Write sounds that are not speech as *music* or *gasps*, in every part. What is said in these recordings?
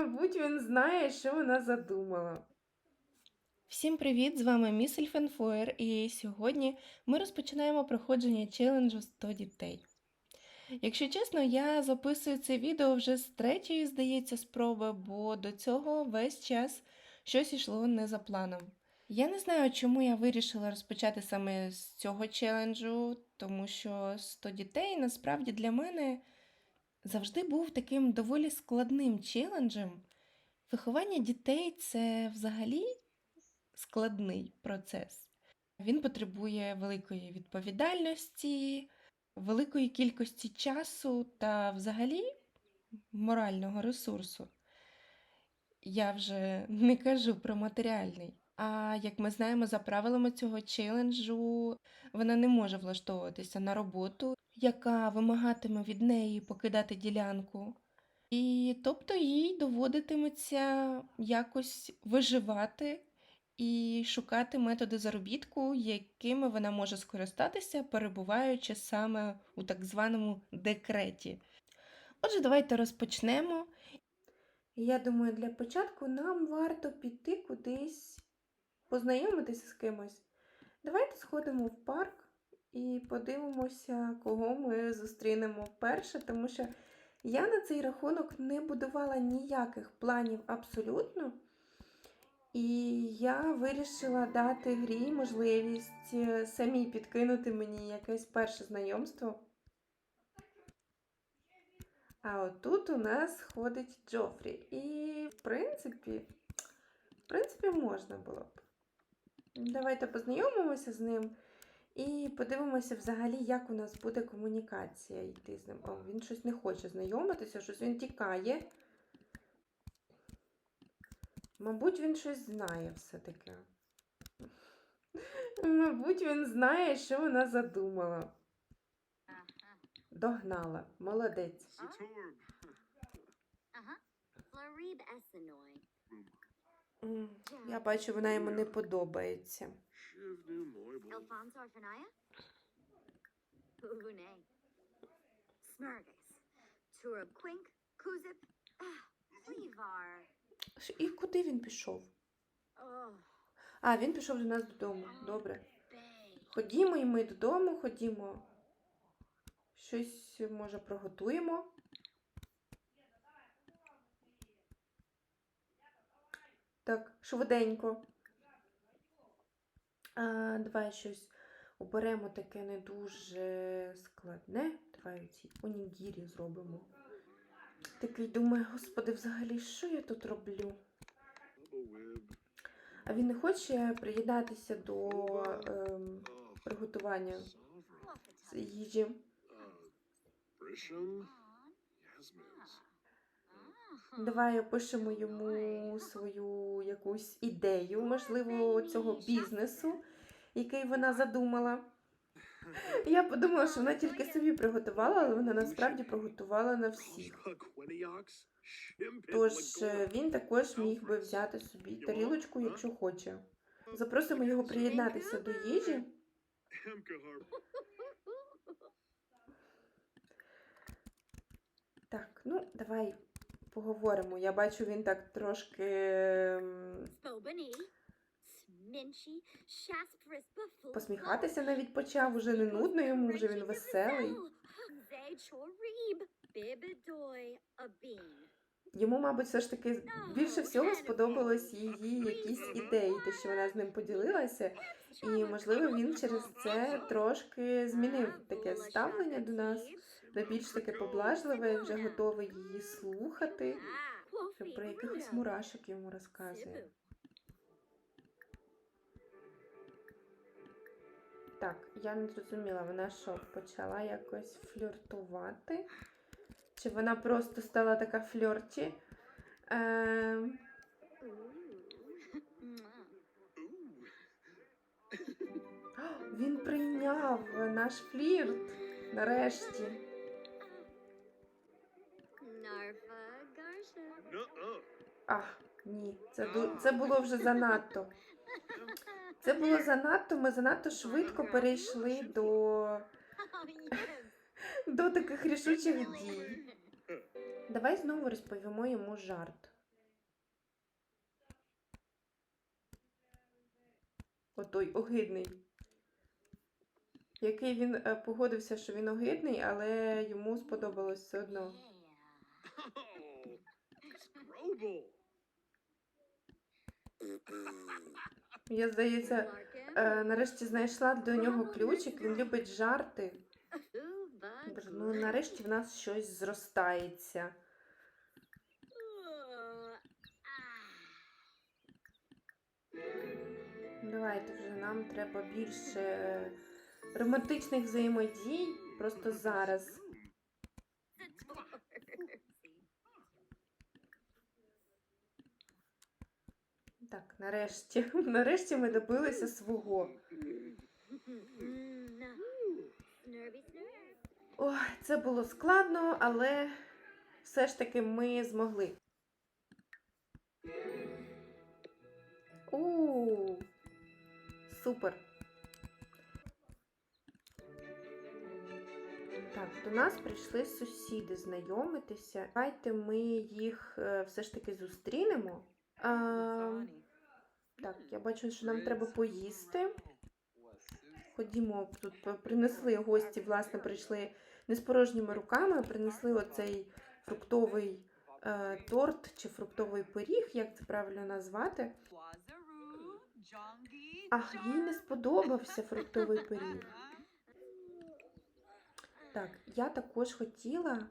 Мабуть, він знає, що вона задумала. Всім привіт! З вами Міс Ельфенфоєр, і сьогодні ми розпочинаємо проходження челенджу 100 дітей. Якщо чесно, я записую це відео вже з третьої, здається, спроби, бо до цього весь час щось йшло не за планом. Я не знаю, чому я вирішила розпочати саме з цього челенджу, тому що 100 дітей насправді для мене завжди був таким доволі складним челенджем. Виховання дітей це взагалі складний процес. Він потребує великої відповідальності, великої кількості часу та взагалі морального ресурсу. Я вже не кажу про матеріальний. А як ми знаємо, за правилами цього челенджу, вона не може влаштовуватися на роботу, яка вимагатиме від неї покидати ділянку. І тобто їй доводитиметься якось виживати і шукати методи заробітку, якими вона може скористатися, перебуваючи саме у так званому декреті. Отже, давайте розпочнемо. Я думаю, для початку нам варто піти кудись познайомитися з кимось. Давайте сходимо в парк і подивимося, кого ми зустрінемо вперше, тому що я на цей рахунок не будувала ніяких планів абсолютно. І я вирішила дати грі можливість е, самій підкинути мені якесь перше знайомство. А отут у нас ходить Джофрі. І, в принципі, в принципі, можна було б. Давайте познайомимося з ним і подивимося взагалі, як у нас буде комунікація йти з ним. О, він щось не хоче знайомитися, щось він тікає. Мабуть, він щось знає все-таки. *laughs* Мабуть, він знає, що вона задумала. Догнала. Молодець. Я бачу, вона йому не подобається. Shivnu Moibu. Alfonso Arfanaya? Uvune. Smurgus. Turabquink. Kuzip. Ah, Levar. Ш- І куди він пішов? А, він пішов до нас додому. Добре. Ходімо і ми додому, ходімо. Щось, може, приготуємо. Так, швиденько. Давай щось оберемо таке не дуже складне. Давай ці онігірі зробимо. Такий думаю, господи, взагалі, що я тут роблю? А він не хоче приєднатися до ем, приготування їжі. Давай опишемо йому свою якусь ідею, можливо, цього бізнесу, який вона задумала. *laughs* Я подумала, що вона тільки собі приготувала, але вона насправді приготувала на всіх. Тож е, він також міг би взяти собі тарілочку, якщо хоче. Запросимо його приєднатися до їжі. Так, ну давай поговоримо. Я бачу, він так трошки. ем. Посміхатися навіть почав, уже не нудно йому, вже він веселий. Йому, мабуть, все ж таки більше всього сподобалось її якісь ідеї, те, що вона з ним поділилася. І, можливо, він через це трошки змінив таке ставлення до нас, на більш таке поблажливе, і вже готовий її слухати. Що про якихось мурашок йому розказує. Так, я не зрозуміла, вона що, почала якось фліртувати? Чи вона просто стала така флірті? Ем, *gasps* він прийняв наш флірт нарешті. Ах, ні, це це було вже занадто. Це було занадто, ми занадто швидко перейшли до *laughs* до таких рішучих дій. Давай знову розповімо йому жарт. Отой огидний. Який він е, погодився, що він огидний, але йому сподобалось все одно. *laughs* Я, здається, е, нарешті знайшла до нього ключик. Він любить жарти. Ну, нарешті в нас щось зростається. Давайте вже нам треба більше е, романтичних взаємодій просто зараз. Так, нарешті. *laughs* Нарешті ми добилися свого. Ой, це було складно, але все ж таки ми змогли. У, супер. Так, до нас прийшли сусіди знайомитися. Давайте ми їх е, все ж таки зустрінемо. А, так, я бачу, що нам треба поїсти. Ходімо, тут принесли гості, власне, прийшли не з порожніми руками, а принесли оцей фруктовий е, торт чи фруктовий пиріг, як це правильно назвати. Ах, їй не сподобався фруктовий пиріг. Так, я також хотіла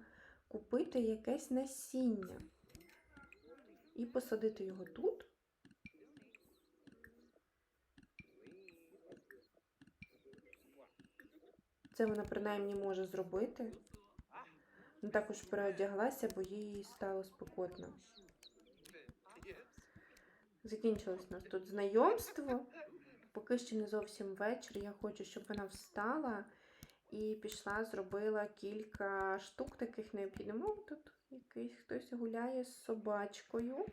купити якесь насіння і посадити його тут. Це вона принаймні може зробити. Ну, також переодяглася, бо їй стало спекотно. Закінчилось у нас тут знайомство. Поки ще не зовсім вечір. Я хочу, щоб вона встала і пішла, зробила кілька штук таких необхідних. Ну, тут якийсь хтось гуляє з собачкою.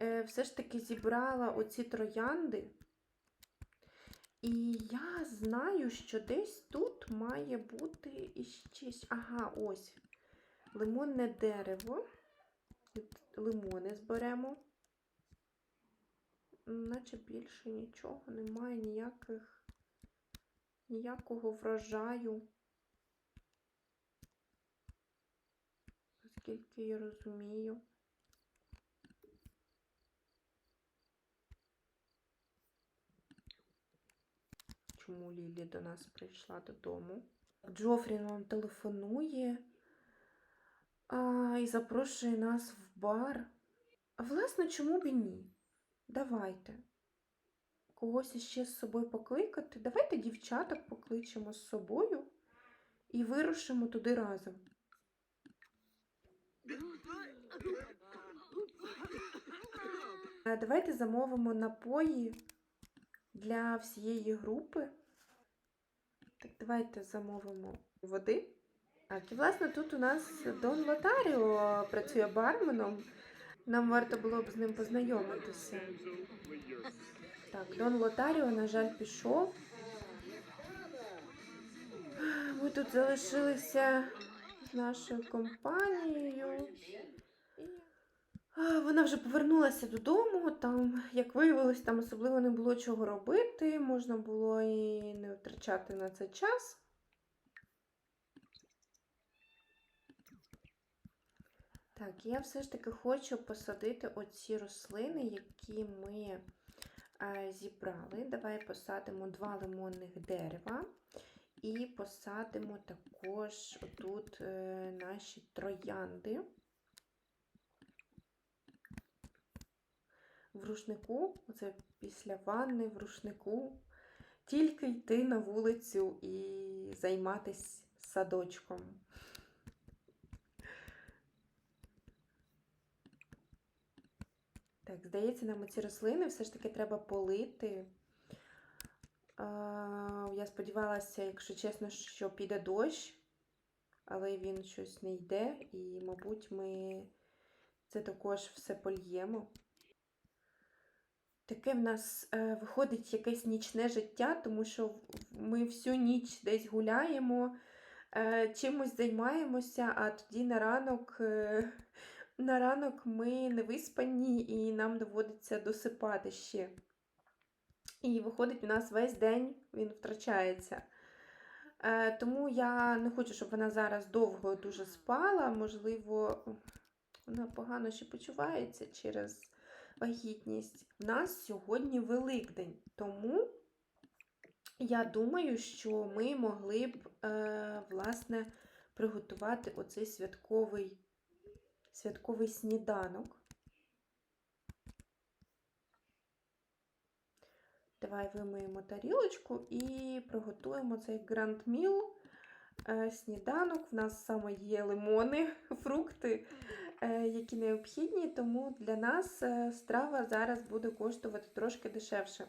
Е, все ж таки зібрала оці троянди. І я знаю, що десь тут має бути іще. Ага, ось. Лимонне дерево. Лимони зберемо. Наче більше нічого немає, ніяких, ніякого врожаю. Наскільки я розумію. Чому Лілі до нас прийшла додому. Джофрі нам телефонує а, і запрошує нас в бар. А власне, чому б і ні? Давайте. Когось іще з собою покликати. Давайте дівчаток покличемо з собою і вирушимо туди разом. Давайте замовимо напої для всієї групи. Так, давайте замовимо води. Так, і власне тут у нас Дон Лотаріо працює барменом. Нам варто було б з ним познайомитися. Так, Дон Лотаріо, на жаль, пішов. Ми тут залишилися з нашою компанією. Вона вже повернулася додому. Там, як виявилось, там особливо не було чого робити. Можна було і не втрачати на це час. Так, я все ж таки хочу посадити оці рослини, які ми е, зібрали. Давай посадимо два лимонних дерева. І посадимо також тут е, наші троянди. В рушнику, оце після ванни в рушнику, тільки йти на вулицю і займатися садочком. Так, здається, нам ці рослини все ж таки треба полити. Я сподівалася, якщо чесно, що піде дощ, але він щось не йде, і, мабуть, ми це також все польємо. Таке в нас е, виходить якесь нічне життя, тому що ми всю ніч десь гуляємо, е, чимось займаємося, а тоді на ранок е, *laughs* на ранок ми не виспані і нам доводиться досипати ще. І виходить, у нас весь день він втрачається. Е, тому я не хочу, щоб вона зараз довго дуже спала. Можливо, вона погано ще почувається через вагітність. У нас сьогодні Великдень, тому я думаю, що ми могли б, е, власне, приготувати оцей святковий, святковий сніданок. Давай вимиємо тарілочку і приготуємо цей гранд міл. Е, Сніданок. В нас саме є лимони, *laughs* фрукти, які необхідні, тому для нас е, страва зараз буде коштувати трошки дешевше.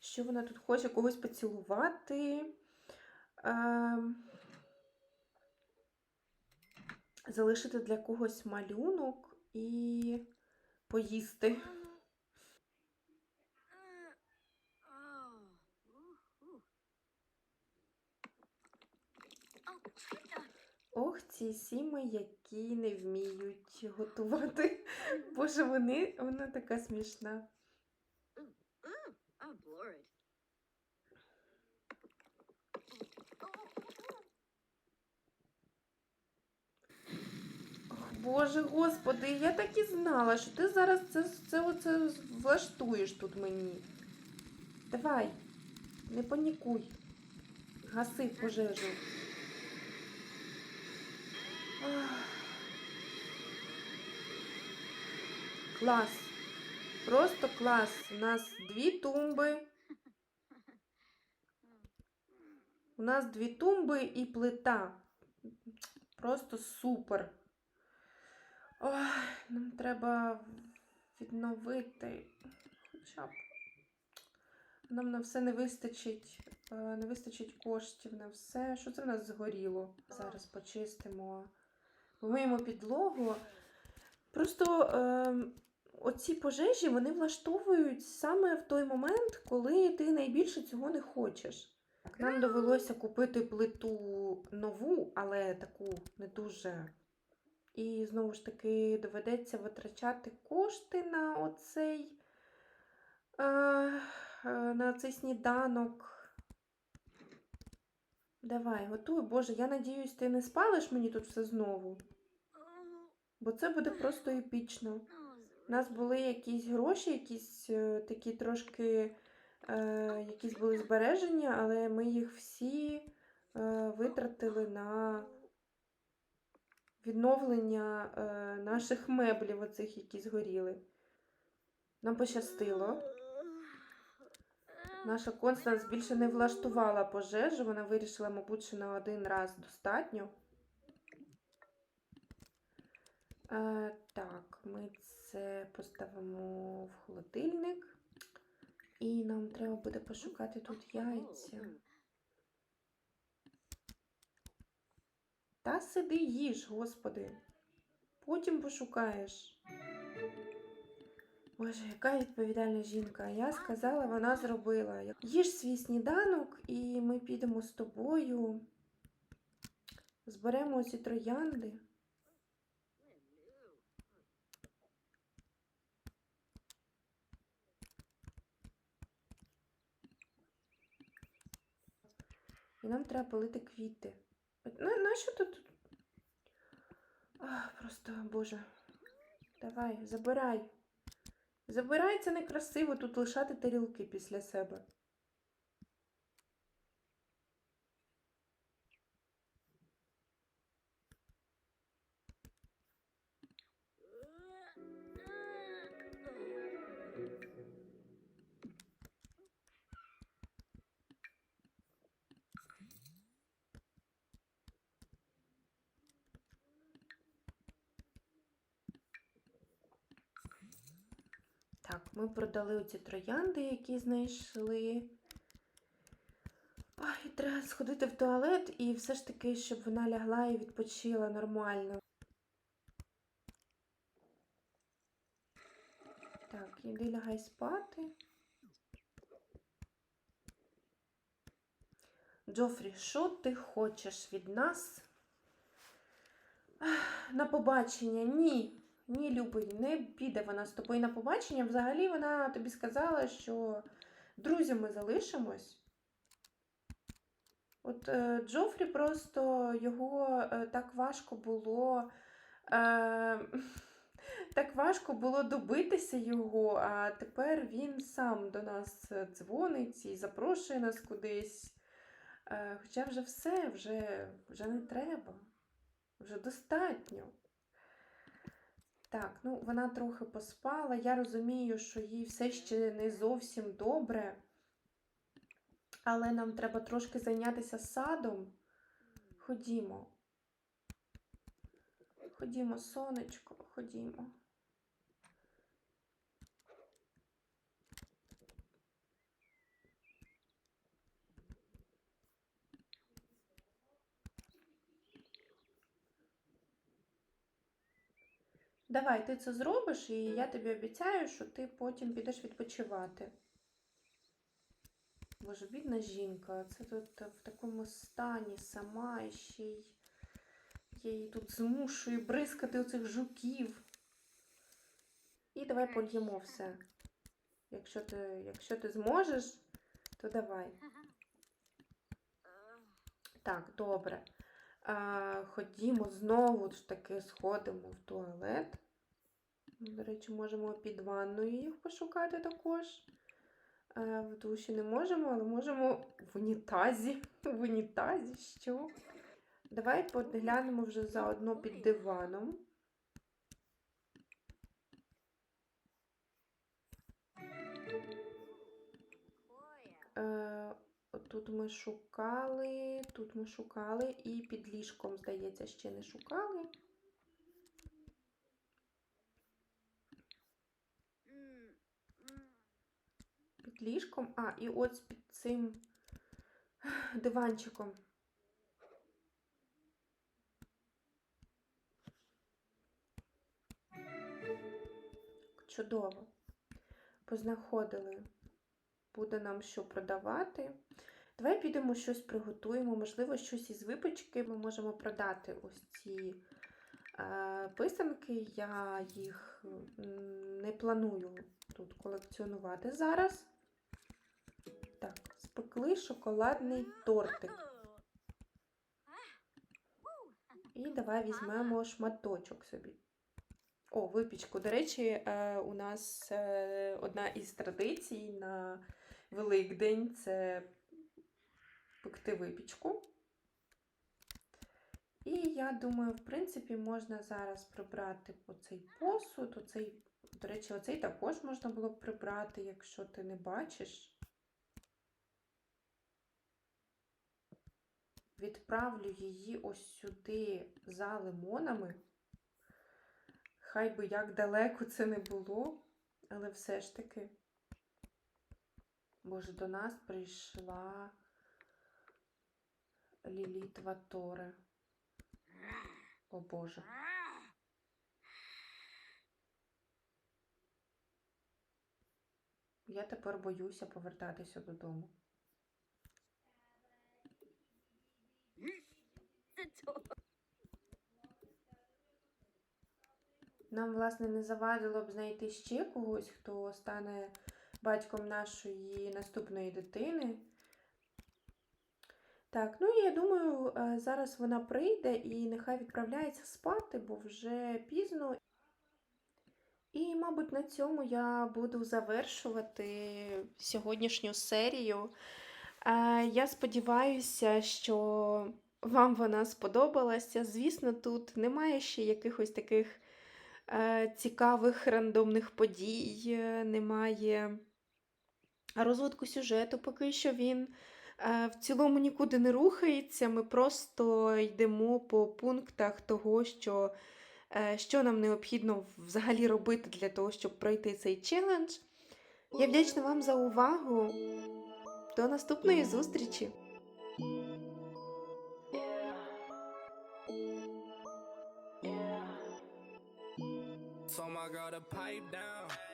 Що вона тут хоче когось поцілувати, ем, залишити для когось малюнок і поїсти. Oh. Ох, ці сіми, які не вміють готувати. *laughs* Боже, вони, вона така смішна. Ох, Боже, господи, я так і знала, що ти зараз це, це оце влаштуєш тут мені. Давай, не панікуй. Гаси пожежу. Клас. Просто клас. У нас дві тумби. У нас дві тумби і плита. Просто супер. Ой, нам треба відновити. Хоча б. Нам на все не вистачить, е, не вистачить коштів на все. Що це в нас згоріло? Зараз почистимо, помиємо підлогу. Просто е, оці пожежі вони влаштовують саме в той момент, коли ти найбільше цього не хочеш. Нам довелося купити плиту нову, але таку не дуже. І знову ж таки доведеться витрачати кошти на оцей, е, е, на цей сніданок. Давай, готуй. Боже, я надіюсь, ти не спалиш мені тут все знову. Бо це буде просто епічно. У нас були якісь гроші, якісь е, такі трошки е, якісь були збереження, але ми їх всі е, витратили на відновлення е, наших меблів, оцих, які згоріли. Нам пощастило. Наша Констанс більше не влаштувала пожежу, вона вирішила, мабуть, що на один раз достатньо. Е, так, ми це поставимо в холодильник. І нам треба буде пошукати тут яйця. Та сиди їж, господи. Потім пошукаєш. Боже, яка відповідальна жінка. Я сказала, вона зробила. Їж свій сніданок, і ми підемо з тобою. Зберемо ці троянди. І нам треба полити квіти. На, на що тут? Ах, просто, боже. Давай, забирай. Забирай, це некрасиво тут лишати тарілки після себе. Ми продали оці троянди, які знайшли. Ой, треба сходити в туалет і все ж таки, щоб вона лягла і відпочила нормально. Так, іди лягай спати. Джофрі, що ти хочеш від нас? На побачення? Ні. Ні, любий, не піде вона з тобою на побачення. Взагалі вона тобі сказала, що друзями залишимось. От е, Джофрі просто його е, так важко було. Е, *laughs* так важко було добитися його, а тепер він сам до нас дзвонить і запрошує нас кудись. Е, хоча вже все, вже, вже не треба. Вже достатньо. Так, ну вона трохи поспала. Я розумію, що їй все ще не зовсім добре. Але нам треба трошки зайнятися садом. Ходімо. Ходімо, сонечко, ходімо. Давай, ти це зробиш, і я тобі обіцяю, що ти потім підеш відпочивати. Боже, бідна жінка, це тут в такому стані сама і ще й я її тут змушую бризкати оцих жуків. І давай польємо все. Якщо ти, якщо ти зможеш, то давай. Так, добре. А, ходімо знову ж таки сходимо в туалет. До речі, можемо під ванною їх пошукати також. Е, В душі не можемо, але можемо в унітазі. *laughs* В унітазі що? Давай поглянемо вже заодно під диваном. Е, Тут ми шукали, тут ми шукали, і під ліжком, здається, ще не шукали. Ліжком. А, і от під цим диванчиком. Чудово. Познаходили. Буде нам що продавати. Давай підемо щось приготуємо. Можливо, щось із випічки ми можемо продати ось ці е, писанки. Я їх не планую тут колекціонувати зараз. Так, спекли шоколадний тортик. І давай візьмемо шматочок собі. О, випічку. До речі, е, у нас е, одна із традицій на Великдень це пекти випічку. І я думаю, в принципі, можна зараз прибрати оцей посуд. Оцей, до речі, оцей також можна було б прибрати, якщо ти не бачиш. Відправлю її ось сюди за лимонами. Хай би як далеко це не було, але все ж таки. Боже, до нас прийшла Ліліт Ваторе. О Боже. Я тепер боюся повертатися додому. Нам, власне, не завадило б знайти ще когось, хто стане батьком нашої наступної дитини. Так, ну я думаю, е, зараз вона прийде і нехай відправляється спати, бо вже пізно. І, мабуть, на цьому я буду завершувати сьогоднішню серію. Е, Я сподіваюся, що вам вона сподобалася. Звісно, тут немає ще якихось таких е, цікавих рандомних подій, е, немає розвитку сюжету. Поки що він е, в цілому нікуди не рухається. Ми просто йдемо по пунктах того, що, е, що нам необхідно взагалі робити для того, щоб пройти цей челендж. Я вдячна вам за увагу. До наступної зустрічі! the pipe down.